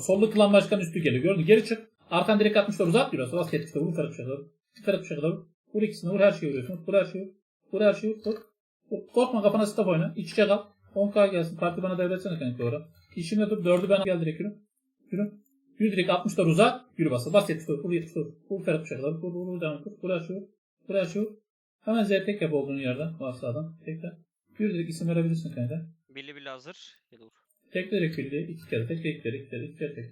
Sollu klan başkanı üstü geliyor. Gördün? Geri çık. Arkan direkt atmışlar uzat biraz. Bas yetmişte vur Ferhat Bıçaklar. Ferhat Bıçaklar. Vur ikisini vur her şeyi vuruyorsun. Vur her şeyi vur. Vur her şeyi vur. Vur. Vur. Korkma kafana staff oyna. İç içe kal. 10k gelsin. Parti bana devletsene kanka orada. İşimde dur. Dördü ben gel direkt yürü. Yürü. Yürü direkt 60'lar uzat. Yürü bas. Bas 70 vur. 70 vur. Vur Ferhat Bıçaklar. Vur vur vur. Devam. Vur. Vur her şeyi vur. Vur her şeyi vur. Hemen Z tek yap olduğun yerden. Varsa adam. Tekrar. Yürü direkt isim verebilirsin kanka. Billi billi hazır. Yedi vur. Tek direkt bildi. iki kere tek, tek kere, iki kere, iki kere tek.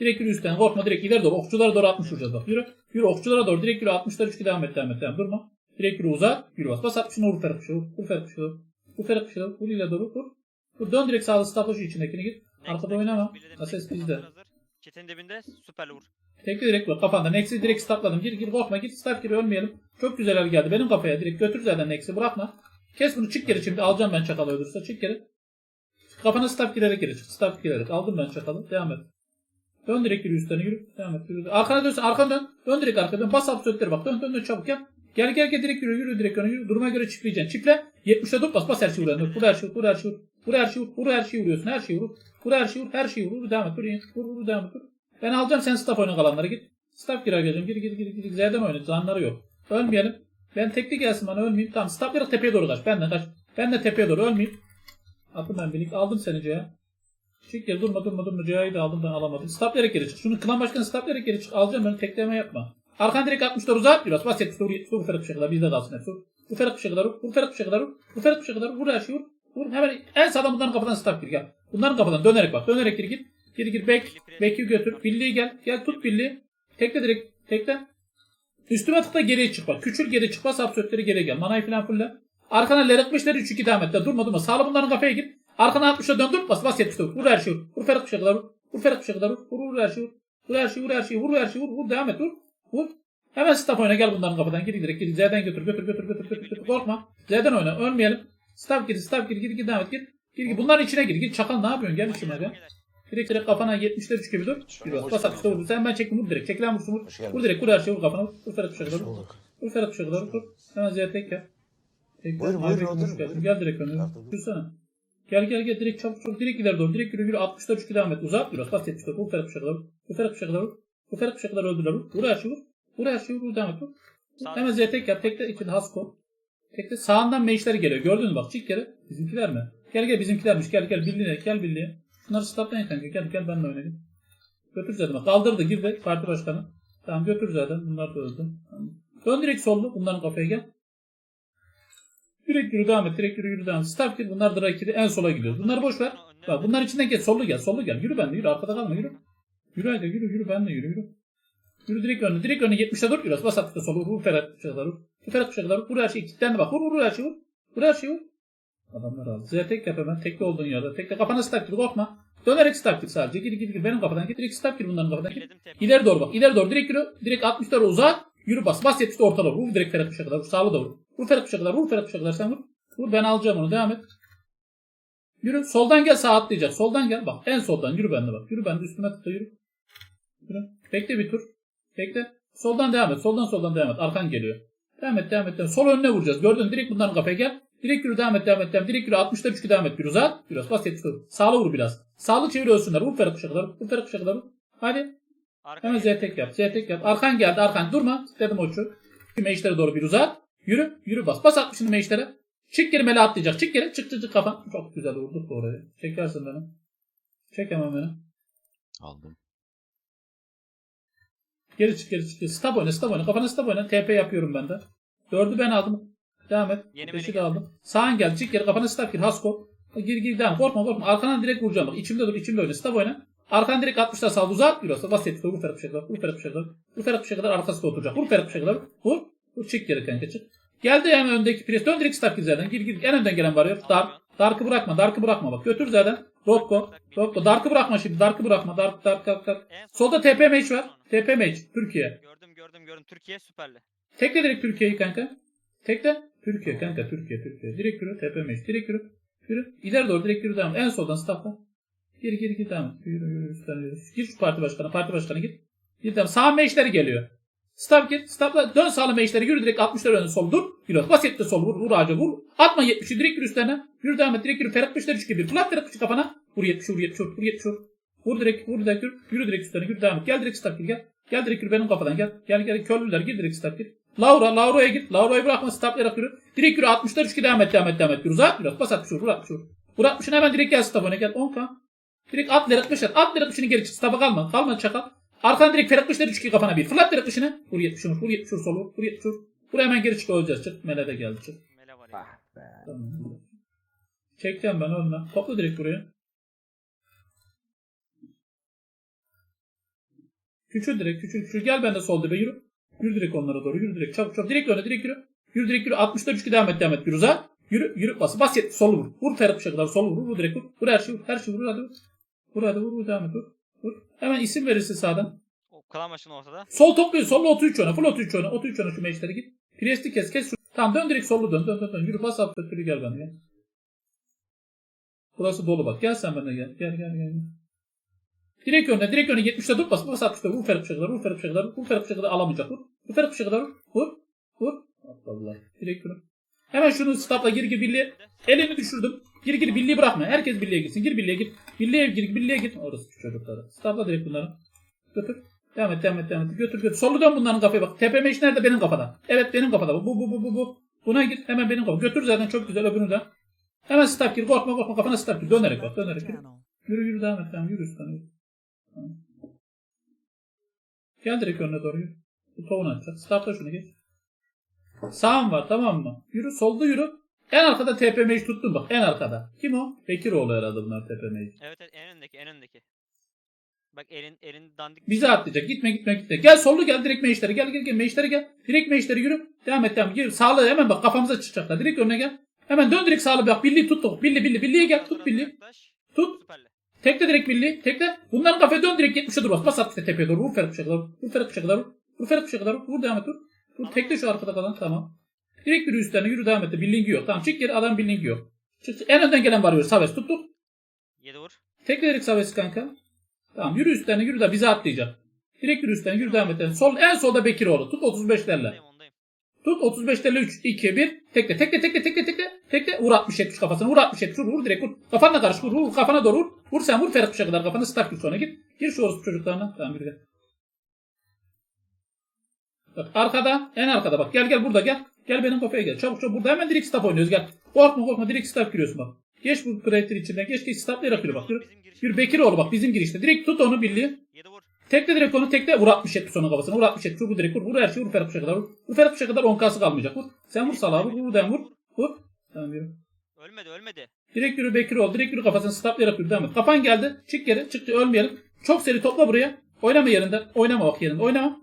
Direkt yürü üstten. Korkma direkt ileri doğru. Okçulara doğru 60 vuracağız bak. Yürü. Yürü okçulara doğru. Direkt yürü 60'lar 3 devam et devam et. Devam. Durma. Direkt yürü uzat. Yürü bas. Bas 60'ını vur Ferhat Kuşu. Vur Ferhat Kuşu. Vur Ferhat Kuşu. Vur ileri doğru. Vur. Vur. Dön direkt sağlı stafla şu içindekini git. Arkada oynama. Ases bizde. Çetin dibinde süperli vur. Tekli direkt vur. Kafanda. Nex'i direkt stapladım. Gir gir korkma. Git staff gir ölmeyelim. Çok güzel el geldi. Benim kafaya direkt götür zaten Nex'i. Bırakma. Kes bunu çık geri şimdi. Alacağım ben çakalı öldürürse. Çık geri. Kafana staff girerek geri çık. Staff girerek. Aldım ben çakalı. Devam et. Dön direkt yürü üstlerine yürü. Devam et. Yürü. Arkana dönsün. Arkana dön. Dön direkt arkana dön. Bas absolütleri bak. Dön dön dön çabuk gel. Gel gel gel direkt yürü yürü direkt öne yürü. Duruma göre çiftleyeceksin. Çiftle. 70'e dur bas. Bas her şeyi vuruyorsun. Vur her şeyi vur her şeyi vur. Vur her şeyi vur. Vur her şeyi vuruyorsun. Her şeyi vur. Vur her şeyi vur. Her şeyi vur. Vur devam et. Vur vur vur devam et. Vur. Ben alacağım sen staff oyna kalanlara git. Staff girer geleceğim. Gir gir gir gir. Z'den oyna. Zanları yok. Ölmeyelim. Ben tekli gelsin bana ölmeyeyim. Tamam staff biraz tepeye doğru kaç. Ben de kaç. Ben de tepeye doğru ölmeyeyim. Attım ben birlik. Aldım seni C'ye. Çık geri durma durma durma. C'yi de aldım ben alamadım. Direkt geri çık. Şunu klan başkanı direkt geri çık. Alacağım ben tekleme yapma. Arkan direkt 60'lar uzat biraz. Bas 70 vur 70 vur Ferhat kadar. Bizde kalsın hepsi. Bu Ferhat şey kadar vur. Ferhat şey kadar vur. Ferhat şey kadar vur. Vur her vur. Vur. Hemen en sağdan bunların kafadan stop gir gel. Bunların kafadan dönerek bak. Dönerek gir git. Gir gir bek. Beki götür. Billiği gel. Gel tut billiği. Tekle direkt. Tekle. Üstüme tıkla geriye çık bak. Küçül geri çık. Bas absolütleri geri gel. Manayı falan fulle. Arkana lerikmişleri 3-2 devam et. Durma durma. Sağla bunların kafaya gir. Arkana 60'a döndür. Bas bas 70'te vur. Vur her şeyi vur. Vur Ferhat şey kadar vur. Vur Ferhat şey kadar vur. Vur vur her şeyi vur. Vur her şeyi vur her şeyi vur her şeyi vur. Vur devam et vur. Vur. Hemen staff oyna gel bunların kafadan. Gir direkt gir. Z'den götür götür götür götür götür. götür. Korkma. Z'den oyna. Ölmeyelim. Staff gir staff gir gir gir devam et gir. Gir gir. Bunların içine gir. Gir çakal ne yapıyorsun? Gel içime gel. Direkt direkt kafana 70'ler 3 gibi dur. Bir bas. Bas 60'ta vur. Sen ben çektim vur direkt. Çekilen vursun vur. Vur direkt vur her şeyi vur kafana. Vur. Vur Ferhat şey kadar vur. Vur Ferhat şey kadar vur. Hemen Z tek yap. Tek Buyur, otur, buyur. Gel direkt önüne. Dursana. Gel gel gel direkt çabuk çabuk direkt ileri doğru. Direkt yürü yürü 60'ta 3 devam et. Uzat biraz. Bas 70'te. Vur Ferhat bir şey kadar vur. Vur Ferhat bir şey kadar vur. Vur Ferhat bir şey kadar öldür vur. Her şeyi vur. Devam et. Hemen Z tek yap. Tekte içinde Hasko. Tekte sağından meşler geliyor. Gördün mü bak. Çık kere. Bizimkiler mi? Gel gel bizimkilermiş. Gel gel birliğine. Gel birliğe. Şunları stoplayın kanka. Gel gel benimle oynayın. Götür zaten bak. Kaldırdı girdi parti başkanı. Tamam götür zaten. Bunlar da öldü. Tamam. Dön direkt sollu. Bunların kafaya gel. Direkt yürü devam et. Direkt yürü yürü devam et. Staff gir. Bunlar da rakiri en sola gidiyor. Bunları boş ver. Bak bunların içinden geç. Sollu gel. Sollu gel. Yürü ben de yürü. Arkada kalma yürü. Yürü hadi yürü yürü ben de yürü yürü. Yürü direkt önüne. Direkt önüne 70'e dur biraz. Bas attıkta solu. Vur Ferhat bir şey kadar vur. Vur Ferhat bir şey kadar vur. Vur her şeyi. Kilitlendi bak. Vur vur her şeyi vur. Vur her şeyi vur. Adamlar aldı. Size tek yap hemen. Tekli olduğun yerde. Tekle kafana staff gir. Korkma. Dönerek staff gir sadece. Gir gir gir. Benim kafadan gir. Direkt staff gir bunların kafadan gir. İleri doğru bak. İleri doğru. Direkt yürü. Direkt 60'lara uzat. Yürü bas. Bas 70'te ortalar. Vur direkt Ferhat Kuş'a kadar. Vur sağlı da vur. Vur Ferhat Kuş'a kadar. Vur Ferhat Kuş'a kadar. Sen vur. Vur ben alacağım onu. Devam et. Yürü. Soldan gel sağ atlayacak. Soldan gel. Bak en soldan. Yürü bende bak. Yürü bende üstüme tıkla yürü. Yürü. Bekle bir tur. Bekle. Soldan devam et. Soldan soldan devam et. Arkan geliyor. Devam et devam et. Devam. Sol önüne vuracağız. Gördün. Direkt bunların kafaya gel. Direkt yürü devam et devam et. Devam. Direkt yürü 60'da 3 devam et. Bir uzat. Biraz bas 70 vur. Sağlı vur biraz. Sağlı çevir ölsünler. Vur Ferhat Kuş'a kadar. Vur Ferhat Kuş'a kadar. vur. Hadi. Arka Hemen Z tek yap. Z tek yap. Arkan geldi. Arkan durma. Dedim oçu. Şu meşlere doğru bir uzat. Yürü. Yürü bas. Bas 60'ını meşlere. Çık geri mele atlayacak. Çık geri. Çık çık çık kafan. Çok güzel vurduk oraya. Çekersin beni. Çek hemen beni. Aldım. Geri çık geri çık. Stab oyna stab oyna. Kafana stab oyna. TP yapıyorum ben de. Dördü ben aldım. Devam et. Yeni Beşi de aldım. Sağın gel. Çık geri. Kafana stab gir. Hasko. Gir gir devam. Korkma korkma. Arkadan direkt vuracağım. Bak içimde dur. içimde oyna. Stab oyna. Arkan direkt 60'ta sal uzat. Yürü. Bas et. Vur bir şey kadar. Vur bir şey kadar. Vur şey kadar arkasında oturacak. Vur bir şey kadar. Vur. Vur çık geri kanka çık. Geldi hemen öndeki pres. Dön direkt gir zaten. Gir gir. En önden gelen var ya. Dark. Dark'ı bırakma. Dark'ı bırakma. Bak götür zaten. Rokko. Rokko. Dark'ı bırakma şimdi. Dark'ı bırakma. Dark Dark Dark Dark. Solda TP match var. TP match. Türkiye. Gördüm gördüm gördüm. Türkiye süperli. Tekle direkt Türkiye'yi kanka. Tekle. Türkiye kanka Türkiye Türkiye. Direkt yürü. TP match. Direkt yürü. Yürü. İleri doğru direkt yürü devam. En soldan staffla. Gir gir gir et. Yürü yürü üstten. Gir şu parti başkanı. Parti başkanı git. Gir devam. Sağ meşleri geliyor. Staff git. Staffla. Dön sağlı meşleri. Yürü direkt 60'lar önüne sol dur. Yürü. Basit de sol. Vur. Vur ağaca vur. Atma 70'i. Direkt yürü üstlerine. Yürü devam et. Direkt yürü. Ferhat 5'ler 3 gibi. Flat Ferhat 3 kafana. Vur 70 vur 70 vur. Vur 70 vur. Vur direkt, vur direkt, yürü, yürü direkt üstlerine, yürü devam et. Gel direkt staff gir, gel. Gel direkt yürü benim kafadan, gel. Gel gel, köylüler gir direkt staff gir. Laura, Laura'ya git. Laura'yı bırakma, stafflayarak yürü. Direkt yürü, 60'lar 3 devam et, devam et, devam et. Yürü, uzat biraz, bas 60 vur, vur 60 vur. Vur 60'ını hemen direkt gel staff öne, gel. 10k. Direkt at direkt at. At direkt dışını geri çık. Staff'a kalma. Kalma çakal. Arkadan direkt Ferhat Kışlar 3 kafana bir. Fırlat direkt dışını. Vur 70 vur. Vur 70 vur solu. Vur 70 vur. Vur hemen geri çık öleceğiz. Çık. Mele de geldi. Çık. Mele var ya. Ah be. Tamam. Çekeceğim ben önüne. Topla direkt buraya. Küçül direkt. Küçül küçül. Gel ben de sol dibe yürü. Yürü direkt onlara doğru. Yürü direkt. Çabuk çabuk. Direkt öne direkt yürü. Yürü direkt yürü. 60'da 3 devam et devam et. Yürü uzat. Yürü yürü bas. Bas yet. Solu vur. Vur Kışlar kadar. Solu vur. Vur direkt vur. Vur her şeyi vur. Her şeyi vur. Hadi vur. Vur hadi vur. Devam et. Vur. Vur. Hemen isim verirsin sağdan. O kalan başın ortada. Sol topluyor. Sol 33 öne. Full 33 öne. 33 öne şu meşleri git. Priest'i kes. Kes şu. Tamam dön direkt sollu dön. Dön dön dön. Yürü bas at. Yürü gel bana gel. Burası dolu bak. Gel sen bana gel. Gel gel gel. Direkt önüne. Direkt önüne 70'te dur bas. Bas 60'ta. Vur Ferhat Bıçaklar. Vur Ferhat Bıçaklar. Vur Ferhat Bıçaklar. Alamayacak. Vur. Vur Ferhat Bıçaklar. Vur. Vur. Vur. Allah. Direkt yürü. Hemen şunu stopla gir gir birliğe. Elini düşürdüm. Gir gir birliği bırakma. Herkes birliğe gitsin. Gir birliğe gir. Birliğe gir. Birliğe git. Orası çocukları. Stopla direkt bunları. Götür. Devam et, devam et, devam et. Götür, götür. Solu dön bunların kafaya bak. TPM iş nerede? Benim kafada. Evet benim kafada. Bu, bu, bu, bu, bu. Buna git. Hemen benim kafada. Götür zaten çok güzel öbürünü de. Hemen staff gir. Korkma korkma. Kafana staff gir. Dönerek bak. Dönerek yürü. Yürü yürü devam et. Devam. Yürü. Yürü. Tamam. Gel direkt önüne doğru yürü. Bu tavuğunu açacak. Staffla şunu geç. Sağım var tamam mı? Yürü. Solda yürü. En arkada TPM'yi tuttun bak. En arkada. Kim o? Bekiroğlu herhalde bunlar TPM'yi. Evet evet en öndeki en öndeki. Bak elin elin dandik. Bize atlayacak. Gitme gitme gitme. Gel sollu gel direkt meşlere. Gel gel gel meşlere gel. Direkt meşlere yürü. Devam et devam. Gir. Sağlı hemen bak kafamıza çıkacaklar. Direkt önüne gel. Hemen dön direkt sağlı bak. Birliği tut. tut. Birli birli. Birliğe gel. Tut. Yaklaş. Tut. Tekle direkt birliği. Tekle. Bunların kafaya dön direkt 70'e dur bas. At tepeye doğru. Vur Ferhat Bıçaklar. Vur Ferhat Bıçaklar. Vur Ferhat Bıçaklar. Vur devam et. Vur. Vur tekle şu arkada kalan. Tamam. Direkt yürü üstlerine. Yürü devam et. Birliğin yok. Tamam çık geri adam birliğin yok. Çık. En önden gelen varıyor. Saves tuttuk. 7 vur. Tekle direkt Saves kanka. Tamam yürü üstlerine yürü de bize atlayacak. Direkt yürü üstlerine yürü devam et. Sol, en solda Bekiroğlu. Tut 35'lerle. Ondayım ondayım. Tut 35'lerle 3, 2, 1. Tekle tekle tekle tekle tekle. Tekle vur 60 70 kafasına. Vur 60 70 vur, vur direkt vur. Kafanla karış vur. Vur kafana doğru vur. Vur sen vur Ferhat Kuş'a kadar kafanı staff gir sonra git. Gir şu orospu çocuklarına. Tamam yürü gel. Bak arkada en arkada bak. Gel gel burada gel. Gel benim kafaya gel. Çabuk çabuk burada hemen direkt staff oynuyoruz gel. Korkma korkma direkt staff giriyorsun bak. Geç bu kreatir içinden. Geç geç stafflayarak yürü bak. Yürü. Yürü Bekiroğlu bak bizim girişte. Direkt tut onu birliği. 7 vur. Tekle direkt onu tekle vur 60 70 sonra kafasına. Vur 60 70 vur direkt vur. Vur her şeyi vur Ferhat Kuş'a kadar vur. Vur Ferhat Kuş'a kadar 10k'sı kalmayacak. Vur. Sen vur salağı vur. Vur den vur. Vur. Tamam yürü. Ölmedi ölmedi. Direkt yürü Bekir ol. Direkt yürü kafasını staplayarak yürü. Devam et. Kafan geldi. Çık geri. Çıktı ölmeyelim. Çok seri topla buraya. Oynama yerinden. Oynama bak yerinden. Oynama.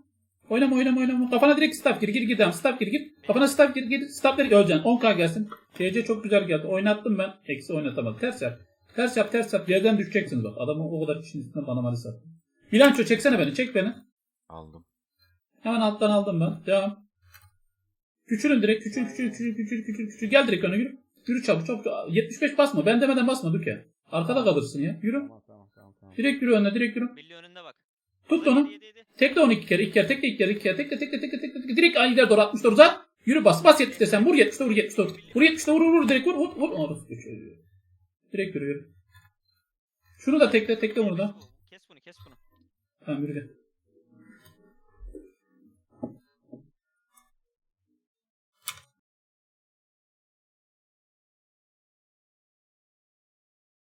Oynama oynama oynama. Kafana direkt staff gir. Gir gir devam. Staff gir gir. Kafana staff gir gir. Staff direkt öleceksin. 10k gelsin. TC çok güzel geldi. Oynattım ben. Eksi oynatamadım. Ters yap. Ters yap ters yap. Yerden düşeceksiniz bak. Adamı o kadar kişinin üstüne bana sattı. Bilanço çeksene beni. Çek beni. Aldım. Hemen alttan aldım ben. Devam. Küçülün direkt. Küçül küçül küçül küçül küçül küçül. Gel direkt öne yürü. Yürü çabuk çabuk. 75 basma. Ben demeden basma Duke. Arkada kalırsın ya. Yürü. Tamam tamam tamam. tamam. Direkt yürü önüne direkt yürü. Billy önünde bak. Tut onu. 7 7 Tekle onu iki kere. iki kere. Tekle iki kere. iki kere. Tekle tekle tekle tekle. tekle. Direkt aynı ileri doğru 60 doğru uzat. Yürü bas. Bas 70'te sen. Vur 70'te vur 70'te vur. Vur 70'te vur vur vur. Direkt vur vur vur. Orası. Direkt yürü yürü. Şunu da tekle tekle bunu da. Kes bunu kes bunu. Tamam yürü gel.